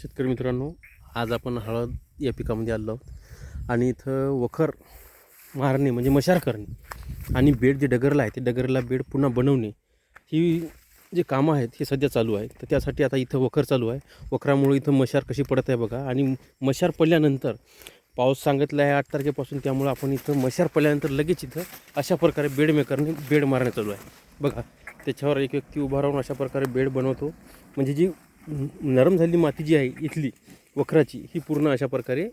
शेतकरी मित्रांनो आज आपण हळद या पिकामध्ये आलो आहोत. आणि इथं वखर मारणे म्हणजे मशार करणे आणि बेड जे डगरला आहे ते डगरला बेड पुन्हा बनवणे ही जे कामं आहेत हे सध्या चालू आहे तर त्यासाठी आता इथं वखर चालू आहे. वखरामुळे इथं मशार कशी पडत आहे बघा. आणि मशार पडल्यानंतर पाऊस सांगितला आहे आठ तारखेपासून त्यामुळं आपण इथं मशार पडल्यानंतर लगेच इथं अशा प्रकारे बेड मेकरने बेड मारणे चालू आहे. बघा त्याच्यावर एक व्यक्ती उभा राहून अशा प्रकारे बेड बनवतो. म्हणजे जी नरम झालेली माती जी आहे इथली वखराची ही पूर्ण अशा प्रकारे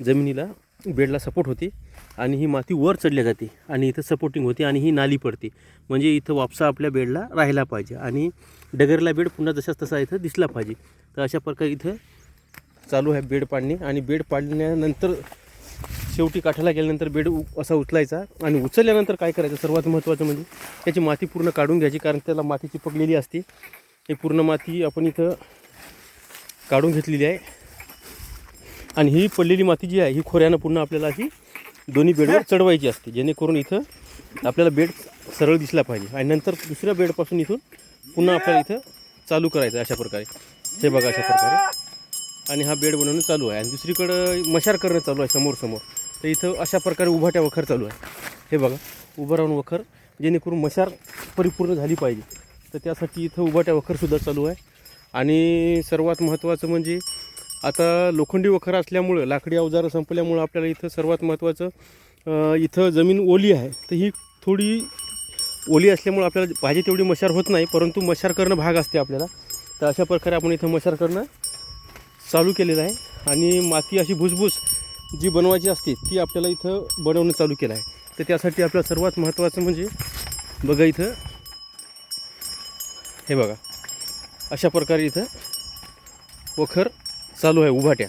जमिनीला बेडला सपोर्ट होते आणि ही माती वर चढल्या जाते आणि इथं सपोर्टिंग होते आणि ही नाली पडते. म्हणजे इथं वापसा आपल्या बेडला राहायला पाहिजे आणि डगरला बेड पुन्हा जशाच तसा इथं दिसला पाहिजे. तर अशा प्रकारे इथं चालू आहे बेड पाडणे आणि बेड पाडल्यानंतर शेवटी काठाला गेल्यानंतर बेड उ असा उचलायचा आणि उचलल्यानंतर काय करायचं? सर्वात महत्त्वाचं म्हणजे त्याची माती पूर्ण काढून घ्यायची कारण त्याला माती चिपकलेली असते. ही पूर्ण माती आपण इथं काढून घेतलेली आहे. आणि ही पडलेली माती जी आहे ही खोऱ्यानं पुन्हा आपल्याला अशी दोन्ही बेडवर चढवायची असते. जेणेकरून इथं आपल्याला बेड सरळ दिसला पाहिजे. आणि नंतर दुसऱ्या बेडपासून इथून पुन्हा आपल्याला इथं चालू करायचं अशा प्रकारे. हे बघा अशा प्रकारे. आणि हा बेड बनवणं चालू आहे. आणि दुसरीकडं मशार करणं चालू आहे समोर समोर तर इथं अशा प्रकारे उभाट्या वखर चालू आहे. हे बघा उभं राहून वखर जेणेकरून मशार परिपूर्ण झाली पाहिजे. तर त्यासाठी इथं उभाट्या वखरसुद्धा चालू आहे. आणि सर्वात महत्त्वाचं म्हणजे आता लोखंडी वखर असल्यामुळं लाकडी अवजारं संपल्यामुळं आपल्याला इथं सर्वात महत्त्वाचं इथं जमीन ओली आहे. तर ही थोडी ओली असल्यामुळं आपल्याला पाहिजे तेवढी मशार होत नाही परंतु मशार करणं भाग असते आपल्याला. तर अशा प्रकारे आपण इथं मशार करणं चालू केलेलं आहे. आणि माती अशी भुसभुस जी बनवायची असते ती आपल्याला इथं बनवणं चालू केलं आहे. तर त्यासाठी आपल्याला सर्वात महत्त्वाचं म्हणजे बघा इथं हे बघा अशा प्रकारे इथं वखर चालू आहे उभाट्या.